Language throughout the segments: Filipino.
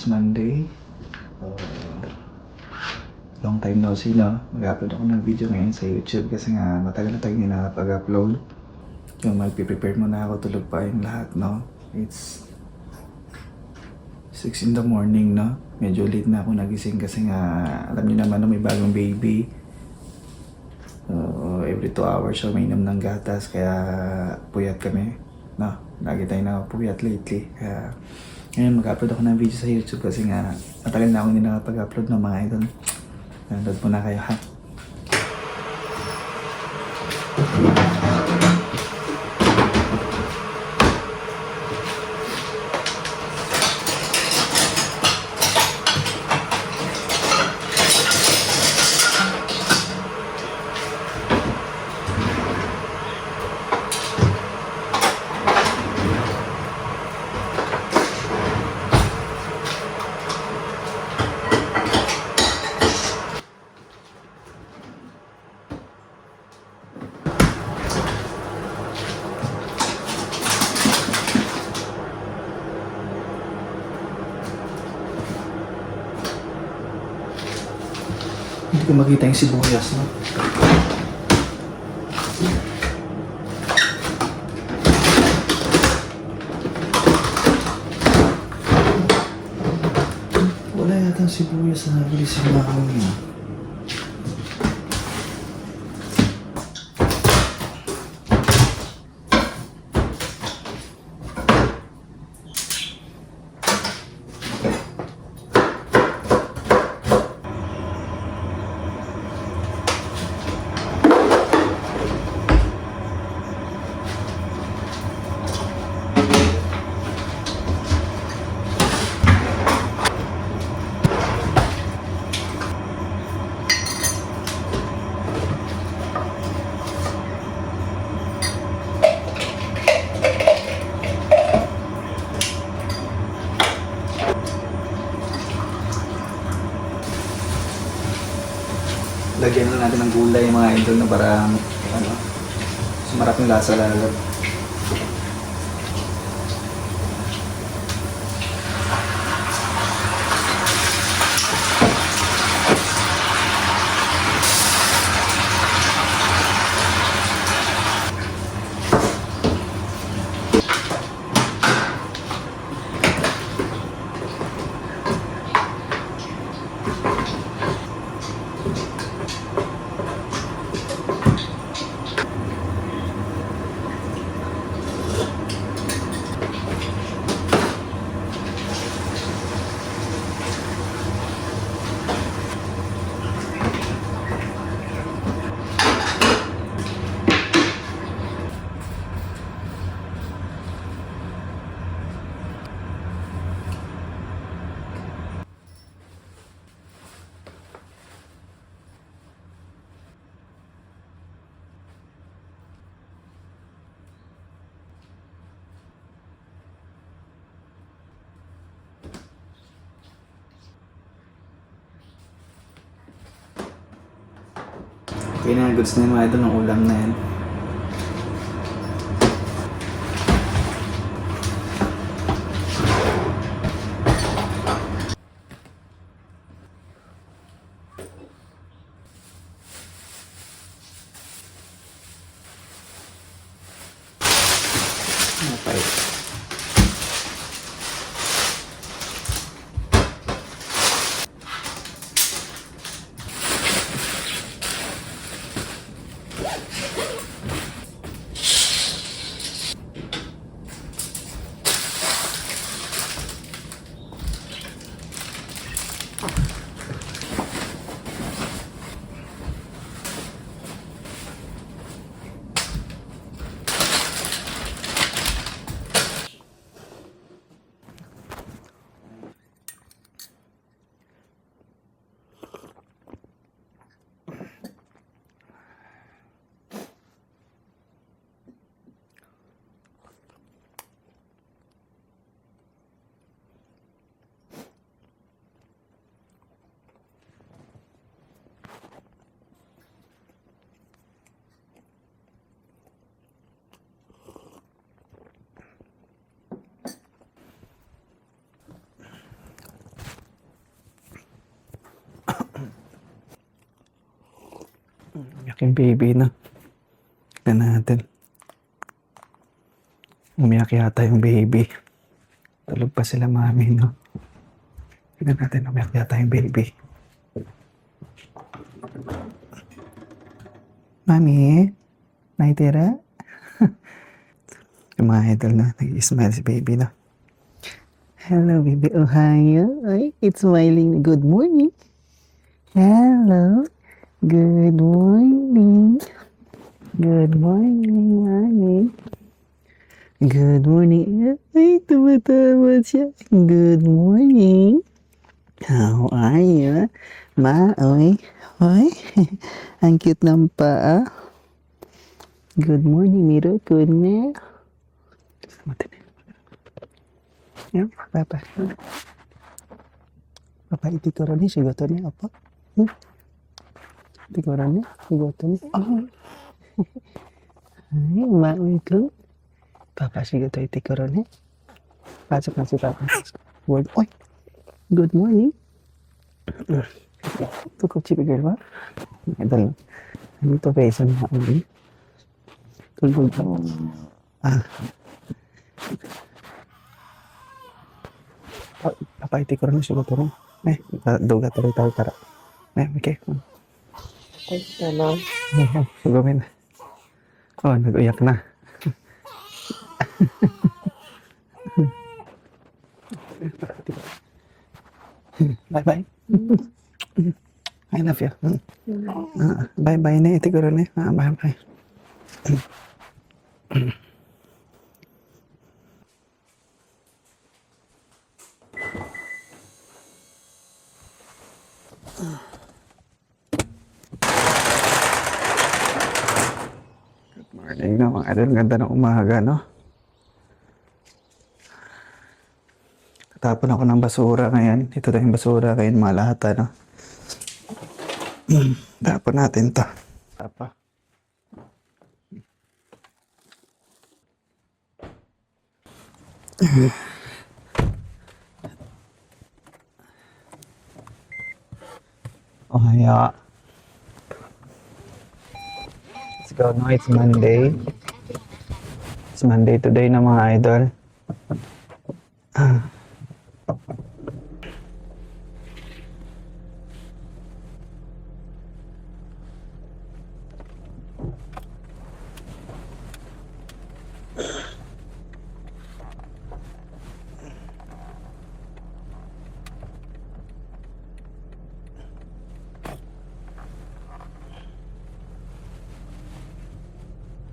It's Monday. Uh, long time no see, no? Mag-upload ako ng video ngayon sa YouTube kasi nga matagal na tayo hindi nakapag-upload. Yung magpiprepare muna ako, tulog pa yung lahat, no? It's 6 in the morning, no? Medyo late na ako nagising kasi nga alam niyo naman na may bagong baby. So, every 2 hours siya mainom ng gatas kaya puyat kami. No, lagi tayo na puyat lately. Kaya ngayon mag-upload ako ng video sa YouTube kasi nga matagal na ako hindi nakapag-upload ng mga idol. Nanood muna kayo ha. Ko makita yung sibuyas, no? Wala yata sibuyas na nabili sa mga niya. Lagyan lang natin ng gulay mga idol na para ano, sumarap yung lasa lalo. Okay na, goods na yung mga idol ng ulam na yan. Umiyak baby na. Tignan natin. Umiyak yata yung baby. Tulog pa sila mami, no? Tignan natin, umiyak yata yung baby. Mami, naitira? yung mga idol na, nag-smile si baby na. Hello, baby Ohio. Ay, it's smiling. Good morning. Hello. Good morning. Good morning, mami. Good morning. Ay, tumatawa siya. Good morning. How are you? Ma, oy. Oy. Ang cute ng paa. Good morning, Miro. Good na. Ya, papa. Papa, itikoro ni shigoto ni apa? Hmm? Itikoro ni shigoto ni. Oh. Ay, mauwi ko. Papa, shigoto itikoro ni. Pasok na si Papa. Word. Oy! Good morning. Tukok chibi girl ba? Ito lang. Dito pa isang mauwi. Tulog pa. Ah. Pa- Papa, itikoro ni shigoto ni. Eh, doga tuloy tayo tara. Eh, okay. Hello. Gawin. Oh, nag-uyak na. bye bye. I love you. Ah, bye bye na ito garo ni. Ah, bye bye. Morning na mga idol. Ganda ng umaga, no? Tapon ako ng basura ngayon. Ito na yung basura ngayon, mga lahat, ano? Tapon natin to. Tapa. Oh, haya. Let's go. No, it's Monday. It's Monday today na mga idol.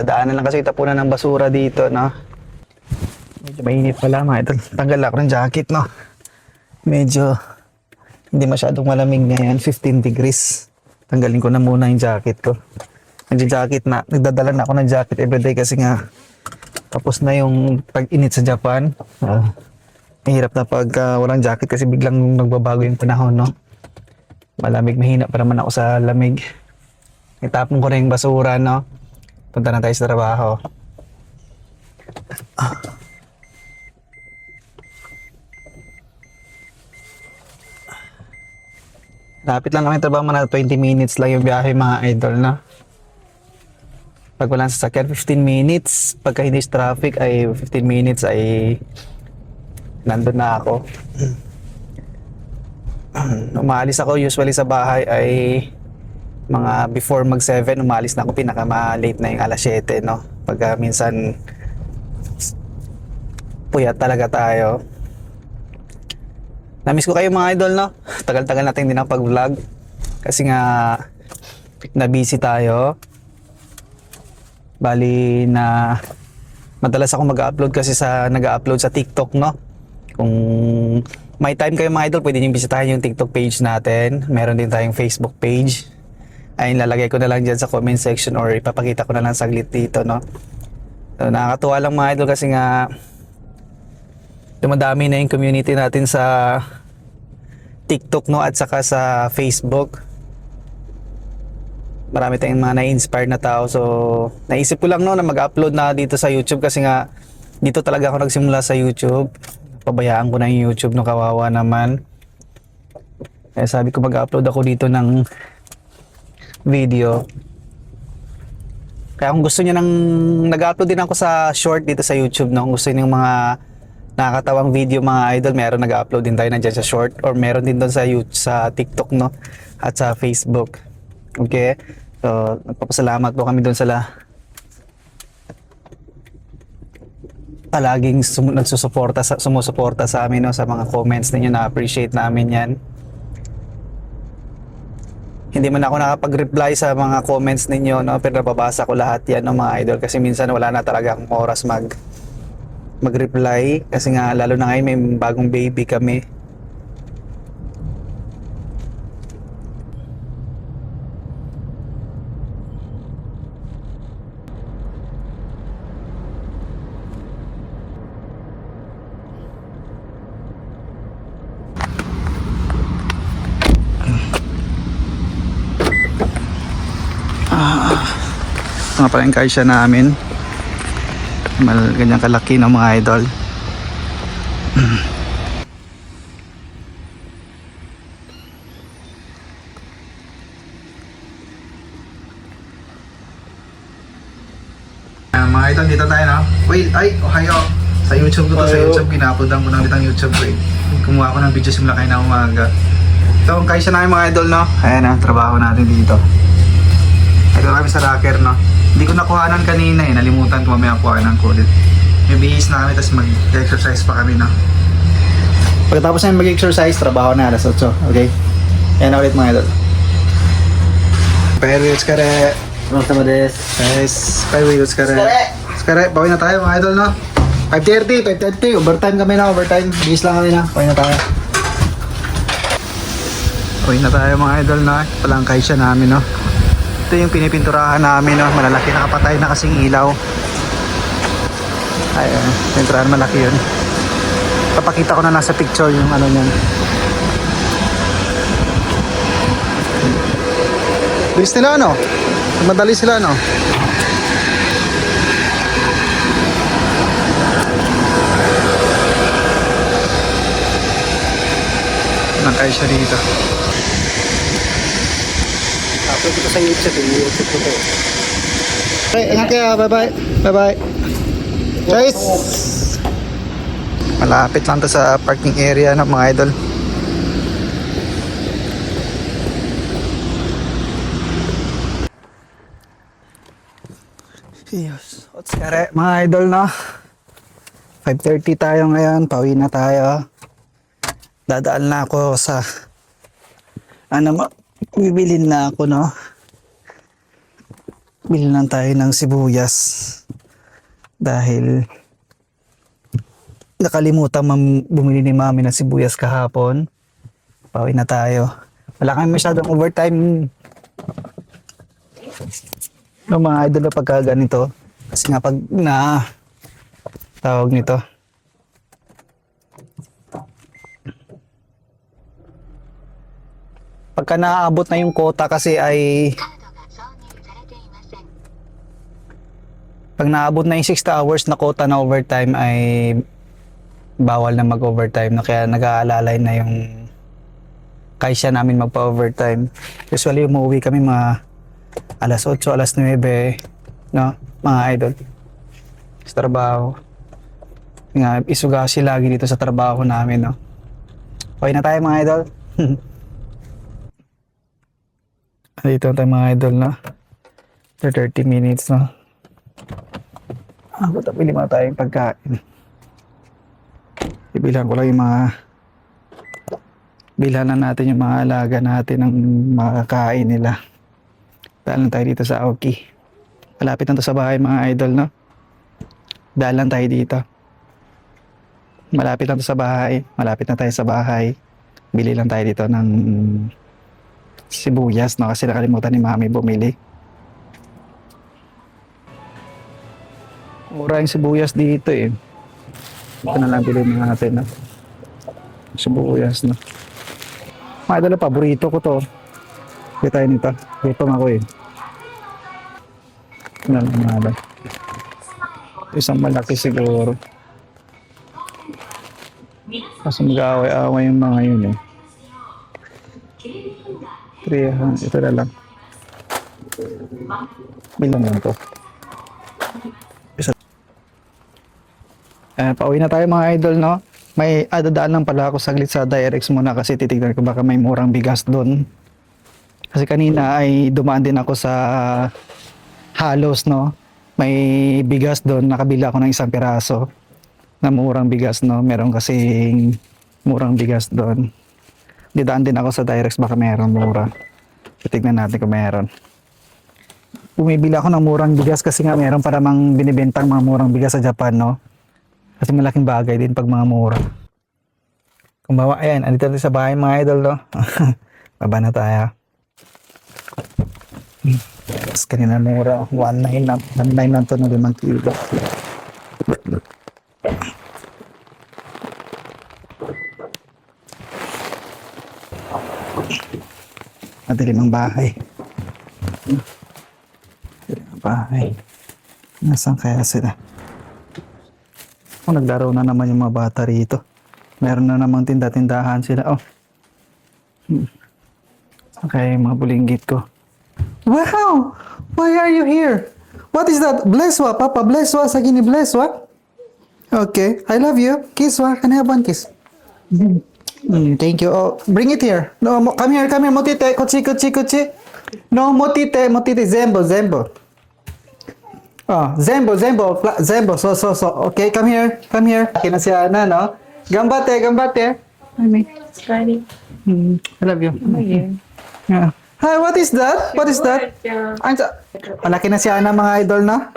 Nadaanan lang kasi tapunan ng basura dito, no? Medyo mainit pala mga idol. Tanggal ako ng jacket, no? Medyo hindi masyadong malamig ngayon. 15 degrees. Tanggalin ko na muna yung jacket ko. Medyo jacket na. Nagdadala na ako ng jacket everyday kasi nga tapos na yung pag-init sa Japan. Ah, mahirap na pag ah, walang jacket kasi biglang nagbabago yung panahon, no? Malamig, mahina pa naman ako sa lamig. Itapon ko na yung basura, no? Punta na tayo sa trabaho. Ah. Lapit lang yung trabaho mga 20 minutes lang yung biyahe mga idol na. Pag walang sasakyan, 15 minutes. Pagka hindi traffic ay 15 minutes ay nandun na ako. Umaalis ako usually sa bahay ay mga before mag 7 umalis na ako pinaka late na yung alas 7 no? Pagka minsan puyat talaga tayo. Namiss ko kayo mga idol no? Tagal-tagal natin din pag vlog kasi nga na busy tayo. Bali na madalas ako mag-upload kasi sa nag-upload sa TikTok no? Kung may time kayo mga idol pwede niyo bisitahin yung TikTok page natin. Meron din tayong Facebook page ay lalagay ko na lang dyan sa comment section or ipapakita ko na lang saglit dito, no? So, nakakatuwa lang mga idol kasi nga dumadami na yung community natin sa TikTok, no? At saka sa Facebook. Marami tayong mga na-inspire na tao. So, naisip ko lang, no, na mag-upload na dito sa YouTube kasi nga dito talaga ako nagsimula sa YouTube. Pabayaan ko na yung YouTube, no? Kawawa naman. Kaya sabi ko mag-upload ako dito ng video Kaya kung gusto niyo nang nag-upload din ako sa short dito sa YouTube, no? Kung gusto niyo ng mga nakakatawang video mga idol, meron nag-upload din tayo nandiyan sa short or meron din doon sa YouTube, sa TikTok, no? At sa Facebook. Okay? So, nagpapasalamat po kami doon sa la palaging sum- nagsusuporta sa sumusuporta sa amin no sa mga comments ninyo na appreciate namin 'yan. Hindi man ako nakapag-reply sa mga comments ninyo no? Pero nababasa ko lahat 'yan no mga idol. Kasi minsan wala na talaga akong oras mag mag-reply. Kasi nga lalo na ngayon may bagong baby kami. Nga pala yung kaisya namin. Mal ganyan kalaki ng mga idol. Ah, mga idol, dito tayo no? Wait, ay, Ohio. Sa YouTube ko to, sa. YouTube, ginaploadan ko na ulit ang YouTube ko eh. Kumuha ko ng video simula kayo na umaga. Ito, ang kaisya namin mga idol, no? Ayan na, trabaho natin dito kami sa rocker, no? Hindi ko nakuhanan kanina eh. Nalimutan ko mamaya kuhanan ko ulit. May bihis na kami, tapos mag-exercise pa kami, no? Pagkatapos namin mag-exercise, trabaho na alas 8, okay? Yan ulit mga idol. Pero, kare. Kamusta mo des? Yes, pero, kare. Kare! Kare, bawi na tayo mga idol, no? 5.30, 5.30. Overtime kami na, overtime. Bihis lang kami na. Pawin na tayo. Pawin na tayo mga idol na. Palangkay siya namin, no? Ito yung pinipinturahan namin, no? Malalaki nakapatay na kasing ilaw. Ayun, pinturahan malaki yun. Papakita ko na nasa picture yung ano niyan. Bilis nila, ano? Madali sila, no? Nakay siya dito. Upload ko sa YouTube, YouTube ko to. Okay, ingat kayo. Bye-bye. Bye-bye. Guys! Malapit lang to sa parking area ng mga idol. Yes. What's kare, mga idol na? 5.30 tayo ngayon. Pauwi na tayo. Dadaan na ako sa ano mo, bibilin na ako, no? Bilhin lang tayo ng sibuyas. Dahil nakalimutan mam- bumili ni mami ng sibuyas kahapon. Pauwi na tayo. Wala kami masyadong overtime ng mga idol na pagka ganito. Kasi nga pag na tawag nito. Pagka naaabot na yung quota kasi ay pag naabot na yung 60 hours na quota na overtime ay bawal na mag-overtime na kaya nag-aalalay na yung kaisya namin magpa-overtime. Usually umuwi kami mga alas 8, alas 9, no? Mga idol. Sa trabaho. Nga, isugasi lagi dito sa trabaho namin, no? Okay na tayo mga idol. Dito na tayo mga idol, no? For 30 minutes, no? Ah, ba't pili mga tayong pagkain? Ibilhan ko lang yung mga bilhan na natin yung mga alaga natin ng makakain nila. Dahil tayo dito sa Aoki. Malapit na to sa bahay mga idol, no? Dahil tayo dito. Malapit lang to sa bahay. Malapit na tayo sa bahay. Bili lang tayo dito ng sibuyas, no? Kasi nakalimutan ni mami bumili. Mura yung sibuyas dito eh. Ito na lang bilhin natin, no? Sibuyas, no? Mga idol, paborito ko to. Kaya tayo nito. Gutom ako eh. Ano lang mga idol. Isang malaki siguro. Kasi mag-aaway-aaway yung mga yun eh. 300. Ito na lang. Bilang lang to. Eh, pauwi na tayo mga idol, no? May adadaan lang pala ako saglit sa Direx muna kasi titignan ko baka may murang bigas doon. Kasi kanina ay dumaan din ako sa halos, no? May bigas doon, nakabila ako ng isang piraso na murang bigas, no? Meron kasing murang bigas doon. Didaan din ako sa Direx baka meron mura. Titignan natin kung meron. Bumibili ako ng murang bigas kasi nga meron para mang binibentang mga murang bigas sa Japan, no? Kasi malaking bagay din pag mga mura. Kumbawa, ayan, andito na sa bahay mga idol, no? Baba na tayo. Hmm. Tapos kanina mura, 1.9 na, 1.9 lang to na 5 kilo. Madilim ang bahay. Madilim ang bahay. Nasaan kaya sila? Oh, naglaro na naman yung mga bata rito. Meron na namang tinda-tindahan sila. Oh. Hmm. Okay, mga bulinggit ko. Wow! Why are you here? What is that? Blesswa, Papa. Blesswa. Sagini Blesswa. Okay. I love you. Kiss, wa. Can I have one kiss? Mm. Mm, thank you. Oh, bring it here. No, mo- come here, come here. Motite. Kuchi, kuchi, kuchi. No, motite, motite. Zembo, zembo. Oh, Zembo, Zembo, Zembo, so, so, so. Okay, come here, come here. Akin na si Ana, no? Gambate, gambate. Honey. Friday. Hmm, I love you. Yeah. Hi, what is that? What is that? Ang sa... Malaki na si Ana, mga idol, no?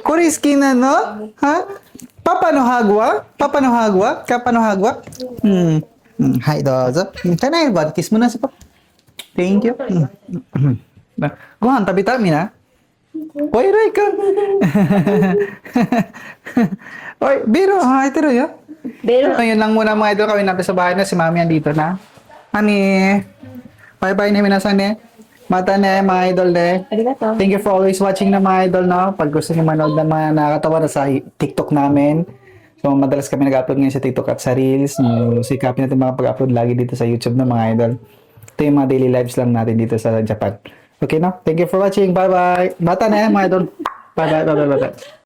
Kuriski na, no? Ha? Papa no hagwa? Papa no hagwa? Kapa no hagwa? Hmm. Hmm, Hi, dozo. Hmm, Can I have one kiss muna si Papa? Thank you. Hmm. Gohan, tabi-tabi na. Oy, Ray ka. Oy, biro, ha, ito rin, Pero, Ayun lang muna mga idol, kami natin sa bahay na si Mami andito na. Ani, bye-bye na minasan eh. Mata na mga idol eh. arigato. Thank you for always watching na mga idol no. Pag gusto niyo manood ng mga nakakatawa na sa TikTok namin. So madalas kami nag-upload ngayon sa TikTok at sa Reels. No, sikapin natin mga pag-upload lagi dito sa YouTube na mga idol. Ito yung mga daily lives lang natin dito sa Japan. Okay no? Thank you for watching. Bye-bye. Mata na eh mga idol. Bye-bye. Bye-bye. Bye-bye.